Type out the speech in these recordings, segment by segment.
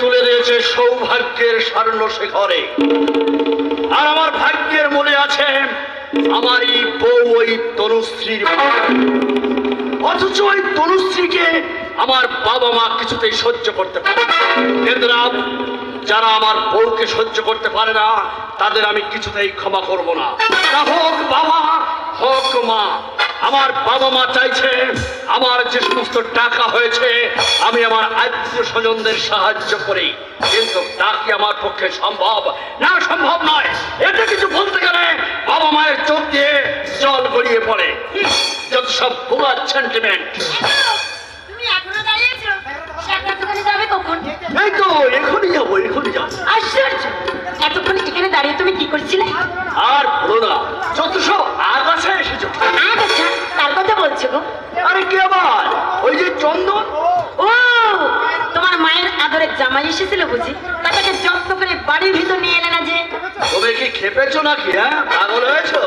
তুলে দিয়েছে সৌভাগ্যের স্বর্ণ শিখরে। আর আমার ভাগ্যের মনে আছে আমারই বউ, ওই তনুশ্রীর অথচ ওই তনুশ্রীকে আমার বাবা মা কিছুতেই সহ্য করতে পারে। যারা আমার বউকে সহ্য করতে পারে না, তাদের আমি কিছুতেই ক্ষমা করব না। হোক বাবা, হোক মা। আমার বাবা মা চাইছে আমার যে সমস্ত টাকা হয়েছে আমি আমার আত্মীয় স্বজনদের সাহায্য করি। কিন্তু তা কি আমার পক্ষে সম্ভব? না সম্ভব নয়। এটা কিছু বলতে গেলে বাবা মায়ের চোখ দিয়ে জল গড়িয়ে পড়ে। যত সব ভুয়া সেন্টিমেন্ট এই তো এখনই যাব এখনই যাব। আশ্চর্য! এতক্ষণ এখানে দাঁড়িয়ে তুমি কি করছিলে? আর কে আবার? ওই যে চন্দন? ও তোমার মায়ের আদরের জামাই এসেছিল বুঝি। তাকে যত্ন করে বাড়ির ভিতর নিয়ে এলে না যে? তুমি কি খেপেছো নাকি হ্যাঁ? পাগল হয়েছো?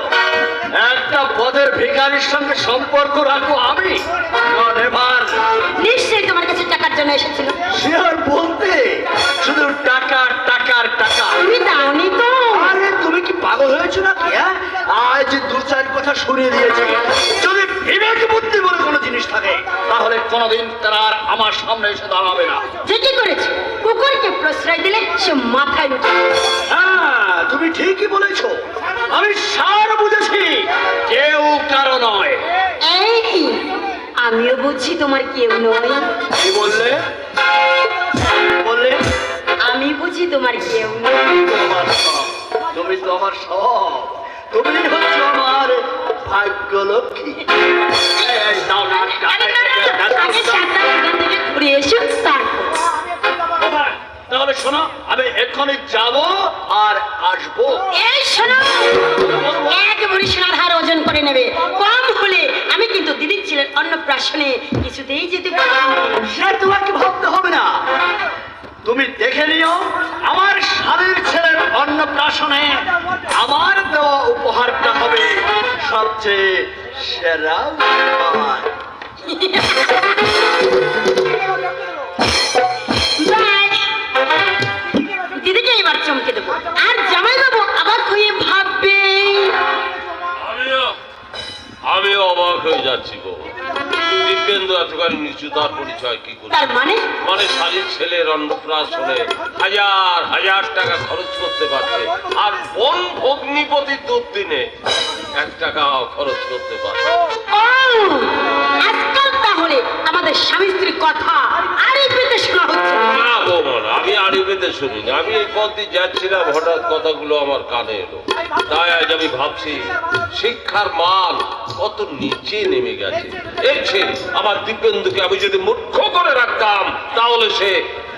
একটা পদের ভিখারির সঙ্গে সম্পর্ক রাখব আমি। নিশ্চয়ই তোমার কাছে টাকার জন্য এসেছিল। সে আর বলতে? শুধু টাকা টাকার টাকা তুমি দাওনি তো। আরে তুমি কি পাগল হয়েছো নাকি হ্যাঁ? আজ দু চার কথা শুনিয়ে দিয়েছি। বিবেক বুদ্ধি বলে কোনো জিনিস থাকে তাহলে কোনোদিন তারা আর আমার সামনে এসে দাঁড়াবে না। ঠিকই করেছে। কুকুরকে প্রশ্রয় দিলে সে মাথায় উঠে হ্যাঁ তুমি ঠিকই বলেছ। আমি সার বুঝেছি কেউ কারও নয়। এই কি? আমিও বুঝছি তোমার কেউ নয়। কি বললে? বললে? আমি বুঝি তোমার কেউ নয়। তুমি তো আমার সব। তুমি হচ্ছে আমার ভাগ্য লক্ষ্মী। তাহলে শোনো আমি এক্ষুনি যাব আর আসব এই শোনো এক ভরি সোনার হার ওজন করে নেবে কম হলে আমি কিন্তু দিদির ছিলেন অন্নপ্রাশনে কিছুতেই যেতে পারব। সে তোমাকে ভাবতে হবে না তুমি দেখে নিও আমার স্বামীর ছেলের অন্নপ্রাশনে আমার দেওয়া উপহারটা হবে সবচেয়ে সেরা দিদিকে এবার চমকে দেবো। আর জামাই বাবু আবার হয়ে ভাববে। আমি অবাক হয়ে যাচ্ছি গো। দিব্যেন্দু এতখানি নিচু তার পরিচয় কি করে? তার মানে? মানে শালীর ছেলের অন্নপ্রাশনে হাজার হাজার টাকা খরচ করতে পারছে। আর বোন ভগ্নিপতি দুদিনে এক টাকাও খরচ করতে পারছে আজকাল তাহলে আমাদের স্বামী স্ত্রীর কথা আরে শোনা হচ্ছে। না বৌমন আমি আড়ি পেতে শুনিনি। আমি এই পথ দিয়ে যাচ্ছিলাম হঠাৎ কথাগুলো আমার কানে এলো। তাই আজ আমি ভাবছি শিক্ষার মান কত নিচে নেমে গেছে। এই সে আমার দিব্যেন্দুকে আমি যদি মূর্খ করে রাখতাম তাহলে সে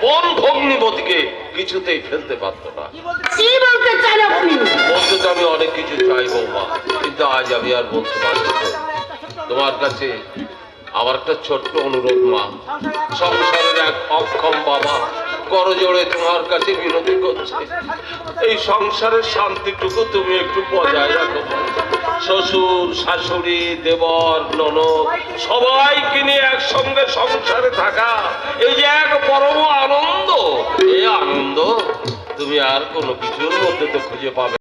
বন ভগ্নিপতিকে কিছুতেই ফেলতে পারতো না। কি বলতে চান আপনি? বলতে তো আমি অনেক কিছু চাই বৌমা। কিন্তু আজ আমি আর বলতে পারছি না। তোমার কাছে আমার একটা ছোট্ট অনুরোধ, মা। সংসারের এক অক্ষম বাবা করজোড়ে তোমার কাছে বিনতি করছে। এই সংসারের শান্তিটুকু তুমি একটু বজায় রাখো। শ্বশুর, শাশুড়ি, দেবর, ননদ, সবাইকে নিয়ে একসঙ্গে সংসারে থাকা, এই যে এক পরম আনন্দ, এই আনন্দ তুমি আর কোনো কিছুর মধ্যে তো খুঁজে পাবে